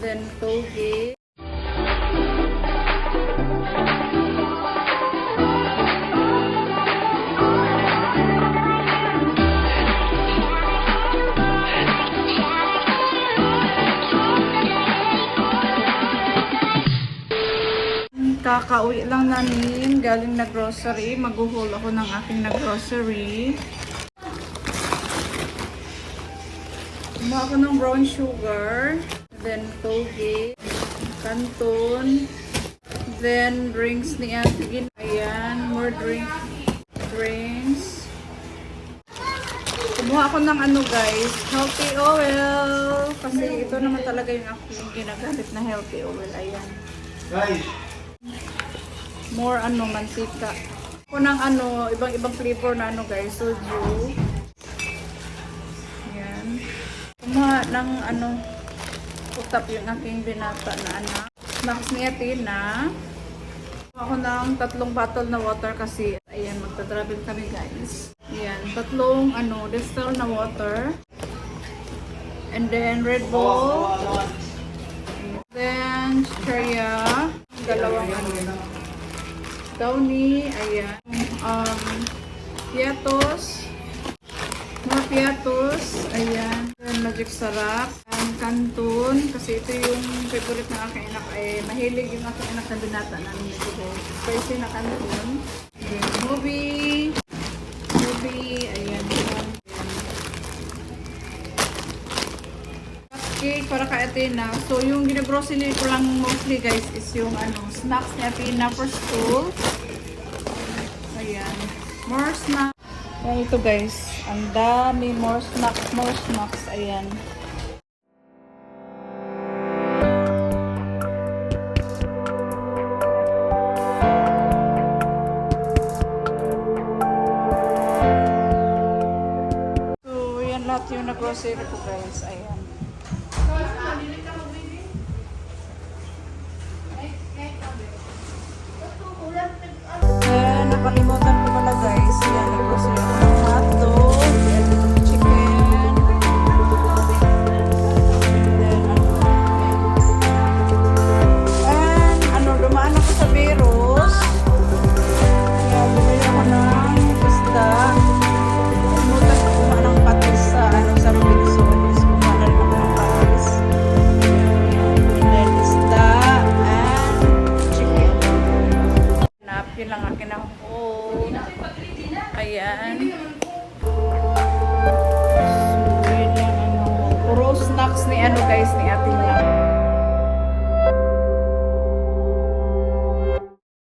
Then toge. Kakauwi lang namin, galing na grocery. Maghuhol ako ng aking na grocery. Kumuha ako ng brown sugar, then toge, canton, then drinks ni Ate Gin. Ayan, more drink, drinks. Kumuha ako ng ano guys, healthy oil. Kasi ito naman talaga yung aking ginagamit na healthy oil. Ayan. Guys, More ano, mantika. Ako ng ano, ibang-ibang flavor na ano guys, soju. Yan. Kumuha ng ano, utap yung aking binata na anak. Snacks ni Athena. Ako ng tatlong bottle na water kasi, ayan, magta-travel kami guys. Ayan, tatlong ano, distilled na water. And then Red Bull. Then, Cheria. Dalawang ano. Downy, ayan. Um, Piatos. More Piatos, ayan. Then, Magic Sarap. And Canton, kasi ito yung favorite ng aking anak. Eh, mahilig yung aking anak na binata namin ito. Spicy na Canton. Then, movie. Movie, ayan. cupcake para kay Athena. So, yung ginagrocery ko lang mostly guys is yung ano, snacks ni Athena for school. Ayan. More snacks. Ayan ito guys. Ang dami. More snacks. More snacks. Ayan. So, yan lahat yung na-grocery ko guys. Ayan. Ayan. So, yun lang ano. Puro snacks ni ano guys, ni ating na.